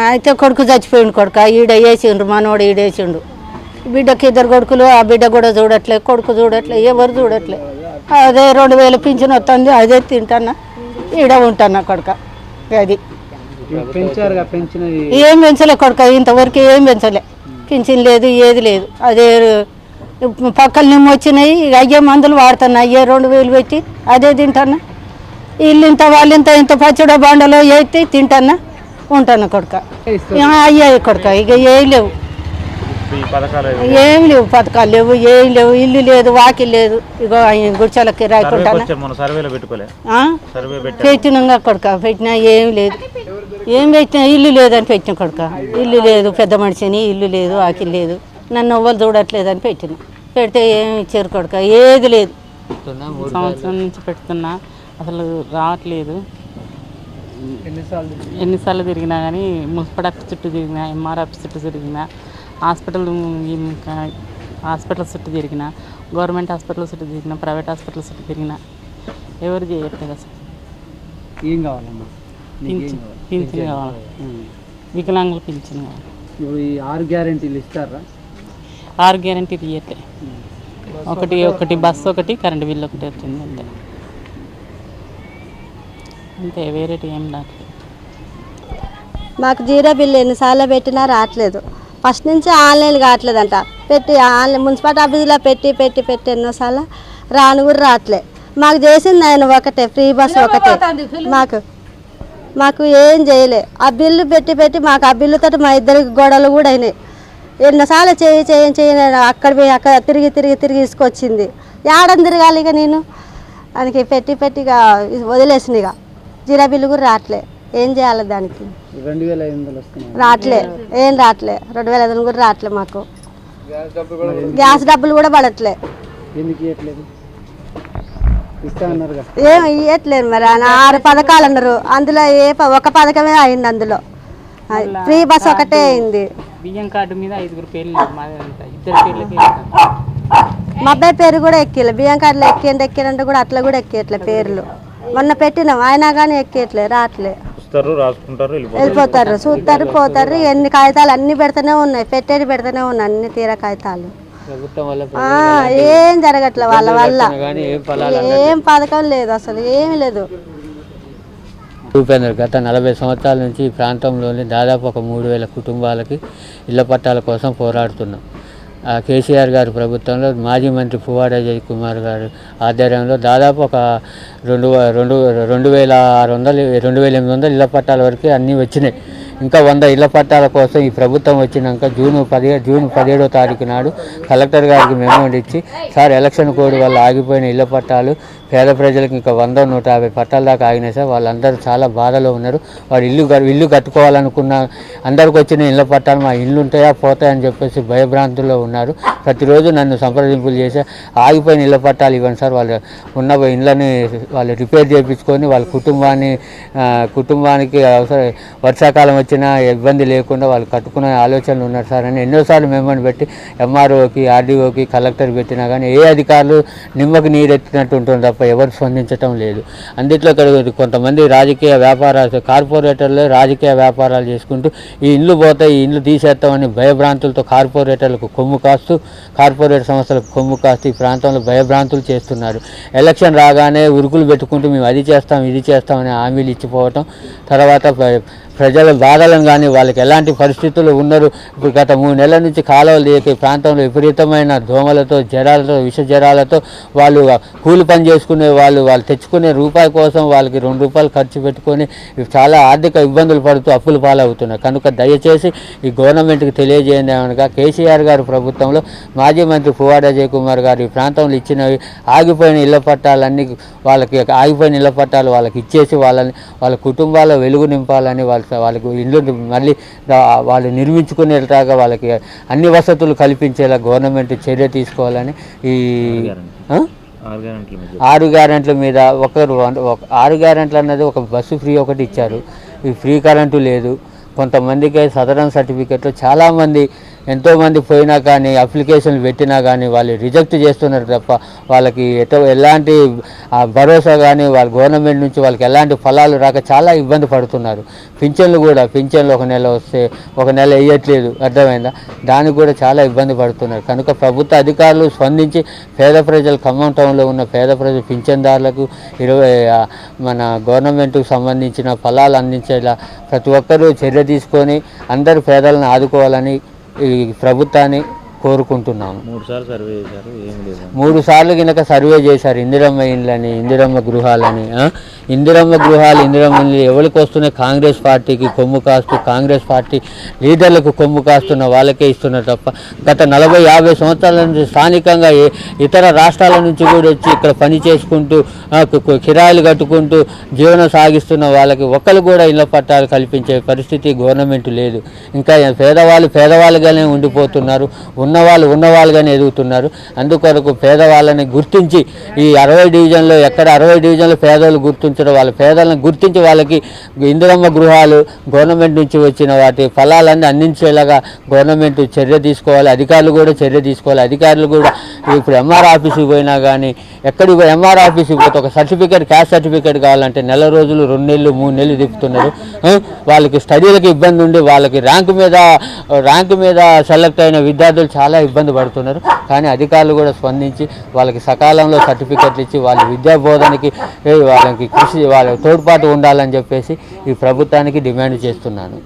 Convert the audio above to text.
అయితే కొడుకు చచ్చిపోయిండు కొడుక. ఈడ వేసిండ్రు మనోడు ఈడ వేసిండు బిడ్డకి ఇద్దరు కొడుకులు ఆ బిడ్డ కూడా చూడట్లే కొడుకు చూడట్లే ఎవరు చూడట్లే. అదే రెండు వేలు పింఛన్ వస్తుంది అదే తింటానా ఈడ ఉంటానా కొడుక. అది. ఏం పెంచలే కొడుక ఇంతవరకు ఏం పెంచలే. పింఛన్ లేదు ఏది లేదు. అదే పక్కల నిమ్మ వచ్చినాయి అయ్యే మందులు వాడుతున్నా అయ్యే రెండు వేలు పెట్టి అదే తింటానా వీళ్ళు ఇంత వాళ్ళు ఇంత ఇంత పచ్చడి బండలో వేస్తే తింటానా ఉంటాను కొడుక. అయ్యాయి కొడుక ఇక ఏం లేవు. ఏం లేవు పథకాలు లేవు ఏం లేవు ఇల్లు లేదు వాకి లేదు. ఇగో గుడిచలకి పెట్టి. పెట్టినాగా కొడుక పెట్టినా ఏం లేదు. ఏం పెట్టినా ఇల్లు లేదని పెట్టిన కొడుక. ఇల్లు లేదు పెద్ద మనిషిని ఇల్లు లేదు ఆకిల్ లేదు. నన్ను ఎవ్వరు చూడట్లేదని పెట్టిన. పెడితే ఏమి ఇచ్చారు కొడుక? ఏది లేదు. సంవత్సరం నుంచి పెడుతున్నా. అసలు రావట్లేదు. ఎన్నిసార్లు తిరిగినా? కానీ మున్సిపల్ ఆఫీస్ చుట్టూ తిరిగినా ఎంఆర్ ఆఫీస్ చుట్టూ తిరిగినా హాస్పిటల్ ఇంకా హాస్పిటల్ చుట్టూ తిరిగిన గవర్నమెంట్ హాస్పిటల్ చుట్టూ తిరిగిన ప్రైవేట్ హాస్పిటల్ చుట్టూ తిరిగిన ఎవరు చేయట్లేదు అసలు. ఏం కావాలమ్మా? పింఛన్ కావాలి? వికలాంగుల పింఛన్ కావాలి. ఇప్పుడు ఈ ఆరు గ్యారెంటీలు ఇస్తారా? ఆరు గ్యారంటీ ఇయ్యట్లే. ఒకటి ఒకటి బస్సు ఒకటి కరెంట్ బిల్ ఒకటి వచ్చింది అంతే. అంతే వేరేటి ఏం రావట్లేదు మాకు జీరో బిల్లు ఎన్నిసార్లు పెట్టినా రావట్లేదు. ఫస్ట్ నుంచి ఆన్లైన్ కావట్లేదంట. పెట్టి ఆన్లైన్ మున్సిపాలిటీ ఆఫీసులో పెట్టి పెట్టి పెట్టి ఎన్నోసార్లు రాను కూడా రావట్లే. మాకు చేసింది ఆయన ఒకటే ఫ్రీ బస్ ఒకటే. మాకు మాకు ఏం చేయలే. ఆ బిల్లు పెట్టి పెట్టి మాకు ఆ బిల్లుతో మా ఇద్దరికి గొడవలు కూడా అయినాయి. ఎన్నోసార్లు చేయి చేయి చేయి అక్కడ పోయి అక్కడ తిరిగి తిరిగి తిరిగి తీసుకొచ్చింది. ఏడని తిరగాలి ఇక నేను? దానికి పెట్టి పెట్టి ఇక వదిలేసిన ఇక. జీరా బిల్లు కూడా రావట్లే ఏం చేయాలి దానికి? రెండు వేల ఐదు వందలు వస్తున్నాయి. రావట్లే ఏం రావట్లే రెండు వేల ఐదు వందలు కూడా రావట్లే మాకు. గ్యాస్ డబ్బులు కూడా పడట్లే. ఎందుకు ఇవ్వట్లేదు ఏం ఇవ్వట్లేదు మరి. ఆయన ఆరు పథకాలు అన్నారు. అందులో ఏ ప- ఒక పథకమే అయింది అందులో. ఫ్రీ బస్ ఒకటే అయింది. బియ్యం కార్డు మీద ఐదుగురు పేర్లు ఇద్దరు పేర్లకి మా అబ్బాయి పేరు కూడా ఎక్కిలే బియ్యం కార్డులో ఎక్కిండి ఎక్కిరంటే కూడా అట్లా కూడా ఎక్కియట్లే పేర్లు. మొన్న పెట్టినాం. అయినా కానీ ఎక్కియట్లే రావట్లే రాసుకుంటారు వెళ్ళిపోతారు. చూస్తారు పోతారు. ఎన్ని కాగితాలు అన్ని పెడుతూనే ఉన్నాయి. పెట్టేది పెడుతూనే ఉన్నాయి అన్ని తీర కాగితాలు. ప్రభుత్వం వల్ల ఆ, ఏం జరగట్లే వాళ్ళ వల్ల. ఏం ఫలాలు ఏం పథకం లేదు అసలు ఏమీ లేదు. ఉపేంద్ర గత నలభై సంవత్సరాల నుంచి ఈ ప్రాంతంలోని దాదాపు ఒక మూడు వేల కుటుంబాలకి ఇళ్ళ పట్టాల కోసం పోరాడుతున్నాం. కేసీఆర్ గారి ప్రభుత్వంలో మాజీ మంత్రి పువ్వాడ అజయ్ కుమార్ గారు ఆధ్వర్యంలో దాదాపు ఒక రెండు రెండు రెండు వేల ఆరు వందలు రెండు వేల ఎనిమిది వందలు ఇళ్ళ పట్టాల వరకు అన్నీ వచ్చినాయి. ఇంకా వంద ఇళ్ళ పట్టాల కోసం ఈ ప్రభుత్వం వచ్చినాక జూన్ పదిహేడు జూన్ పదిహేడో తారీఖు నాడు కలెక్టర్ గారికి మెమో ఇచ్చి సార్ ఎలక్షన్ కోడ్ వల్ల ఆగిపోయిన ఇళ్ళ పట్టాలు పేద ప్రజలకు ఇంకా వంద నూట యాభై పట్టాల దాకా ఆగినాయి సార్. వాళ్ళందరూ చాలా బాధలో ఉన్నారు. వాడు ఇల్లు ఇల్లు కట్టుకోవాలనుకున్న అందరికి వచ్చిన ఇళ్ళ పట్టాలు మా ఇల్లు ఉంటాయా పోతాయని చెప్పేసి భయభ్రాంతుల్లో ఉన్నారు. ప్రతిరోజు నన్ను సంప్రదింపులు చేసి ఆగిపోయిన ఇళ్ళ పట్టాలు ఇవ్వండి సార్. వాళ్ళు ఉన్న ఇళ్ళని వాళ్ళు రిపేర్ చేయించుకొని వాళ్ళ కుటుంబాన్ని కుటుంబానికి అవసరం వర్షాకాలం వచ్చినా ఇబ్బంది లేకుండా వాళ్ళు కట్టుకునే ఆలోచనలు ఉన్నారు సార్ అని ఎన్నోసార్లు మేమని పెట్టి ఎంఆర్ఓకి ఆర్డీఓకి కలెక్టర్ పెట్టినా కానీ ఏ అధికారులు నిమ్మకి నీరెత్తినట్టు ఉంటుంది తప్ప ఎవరు స్పందించటం లేదు. అందుట్లో ఇక్కడ కొంతమంది రాజకీయ వ్యాపారాలు కార్పొరేటర్లు రాజకీయ వ్యాపారాలు చేసుకుంటూ ఈ ఇల్లు పోతాయి ఈ ఇల్లు తీసేస్తామని భయభ్రాంతులతో కార్పొరేటర్లకు కొమ్ము కాస్తూ కార్పొరేట్ సంస్థలకు కొమ్ము కాస్తూ ఈ ప్రాంతంలో భయభ్రాంతులు చేస్తున్నారు. ఎలక్షన్ రాగానే ఉరుకులు పెట్టుకుంటూ మేము అది చేస్తాం ఇది చేస్తామని హామీలు ఇచ్చిపోవటం తర్వాత ప్రజల బాధలను కానీ వాళ్ళకి ఎలాంటి పరిస్థితులు ఉన్నారు. ఇప్పుడు గత మూడు నెలల నుంచి కాలువలు లేక ప్రాంతంలో విపరీతమైన దోమలతో జ్వరాలతో విష జ్వరాలతో వాళ్ళు కూలి పని చేసుకునే వాళ్ళు వాళ్ళు తెచ్చుకునే రూపాయి కోసం వాళ్ళకి రెండు రూపాయలు ఖర్చు పెట్టుకొని చాలా ఆర్థిక ఇబ్బందులు పడుతూ అప్పులు పాలవుతున్నారు. కనుక దయచేసి ఈ గవర్నమెంట్కి తెలియజేయండి అనగా కేసీఆర్ గారి ప్రభుత్వంలో మాజీ మంత్రి పువ్వాడ అజయ్ కుమార్ గారు ఈ ప్రాంతంలో ఇచ్చినవి ఆగిపోయిన ఇళ్ళ పట్టాలన్నీ వాళ్ళకి ఆగిపోయిన ఇళ్ళ పట్టాలు వాళ్ళకి ఇచ్చేసి వాళ్ళని వాళ్ళ కుటుంబాల వెలుగు నింపాలని వాళ్ళు వాళ్ళకి ఇల్లు మళ్ళీ వాళ్ళు నిర్మించుకునేలాగా వాళ్ళకి అన్ని వసతులు కల్పించేలా గవర్నమెంట్ చర్య తీసుకోవాలని ఈ? ఆరు గ్యారెంటీల. మీద ఒకరు ఒక- ఆరు గ్యారెంట్లు అన్నది ఒక బస్సు ఫ్రీ ఒకటి ఇచ్చారు. ఈ ఫ్రీ కరెంటు లేదు. కొంతమందికి సదరన్ సర్టిఫికెట్లు చాలామంది ఎంతోమంది పోయినా కానీ అప్లికేషన్లు పెట్టినా కానీ వాళ్ళు రిజెక్ట్ చేస్తున్నారు తప్ప వాళ్ళకి ఎటో ఎలాంటి భరోసా కానీ వాళ్ళ గవర్నమెంట్ నుంచి వాళ్ళకి ఎలాంటి ఫలాలు రాక చాలా ఇబ్బంది పడుతున్నారు. పింఛన్లు కూడా పింఛన్లు ఒక నెల వస్తే ఒక నెల వేయట్లేదు. అర్థమైందా? దానికి కూడా చాలా ఇబ్బంది పడుతున్నారు. కనుక ప్రభుత్వ అధికారులు స్పందించి పేద ప్రజలు ఖమ్మం టౌన్లో ఉన్న పేద ప్రజలు పింఛన్దారులకు ఇరవై మన గవర్నమెంట్కు సంబంధించిన ఫలాలు అందించేలా ప్రతి ఒక్కరూ చర్య తీసుకొని అందరు పేదలను ఆదుకోవాలని ఈ ప్రభుత్వాన్ని కోరుకుంటున్నాము. మూడు సార్లు సర్వే చేశారు ఏం లేదు. మూడు సార్లు కనుక సర్వే చేశారు ఇందిరమ్మ ఇండ్లని ఇందిరమ్మ గృహాలని? ఇందిరమ్మ గృహాలు ఇందిరమ్మ ఇండ్లు ఎవరికి వస్తున్నాయి? కాంగ్రెస్ పార్టీకి కొమ్ము కాస్తూ కాంగ్రెస్ పార్టీ లీడర్లకు కొమ్ము కాస్తున్న వాళ్ళకే ఇస్తున్నారు తప్ప గత నలభై యాభై సంవత్సరాల నుంచి స్థానికంగా ఇతర రాష్ట్రాల నుంచి కూడా వచ్చి ఇక్కడ పని చేసుకుంటూ కిరాయిలు కట్టుకుంటూ జీవనం సాగిస్తున్న వాళ్ళకి ఒక్కరు కూడా ఇళ్ళ పట్టాలు కల్పించే పరిస్థితి గవర్నమెంట్ లేదు. ఇంకా పేదవాళ్ళు పేదవాళ్ళుగానే ఉండిపోతున్నారు. ఉన్నవాళ్ళు ఉన్నవాళ్ళుగానే ఎదుగుతున్నారు. అందుకొరకు పేదవాళ్ళని గుర్తించి ఈ అరవై డివిజన్లో ఎక్కడ అరవై డివిజన్లో పేదలు గుర్తించడం వాళ్ళ పేదలను గుర్తించి వాళ్ళకి ఇందిరమ్మ గృహాలు గవర్నమెంట్ నుంచి వచ్చిన వాటి ఫలాలన్నీ అందించేలాగా గవర్నమెంట్ చర్య తీసుకోవాలి. అధికారులు కూడా చర్య తీసుకోవాలి. అధికారులు కూడా ఇప్పుడు ఎంఆర్ ఆఫీస్కి పోయినా కానీ ఎక్కడికి పోయి ఎంఆర్ ఆఫీస్కి పోతే ఒక సర్టిఫికేట్ క్యాస్ట్ సర్టిఫికేట్ కావాలంటే నెల రోజులు రెండు నెలలు మూడు నెలలు తిప్పుతున్నారు. వాళ్ళకి స్టడీలకు ఇబ్బంది ఉండి వాళ్ళకి ర్యాంక్ మీద ర్యాంక్ మీద సెలెక్ట్ అయిన విద్యార్థులు చాలా ఇబ్బంది పడుతున్నారు. కానీ అధికారులు కూడా స్పందించి వాళ్ళకి సకాలంలో సర్టిఫికెట్లు ఇచ్చి వాళ్ళ విద్యా బోధనకి వాళ్ళకి కృషి వాళ్ళ తోడ్పాటు ఉండాలని చెప్పేసి ఈ ప్రభుత్వానికి డిమాండ్ చేస్తున్నాను.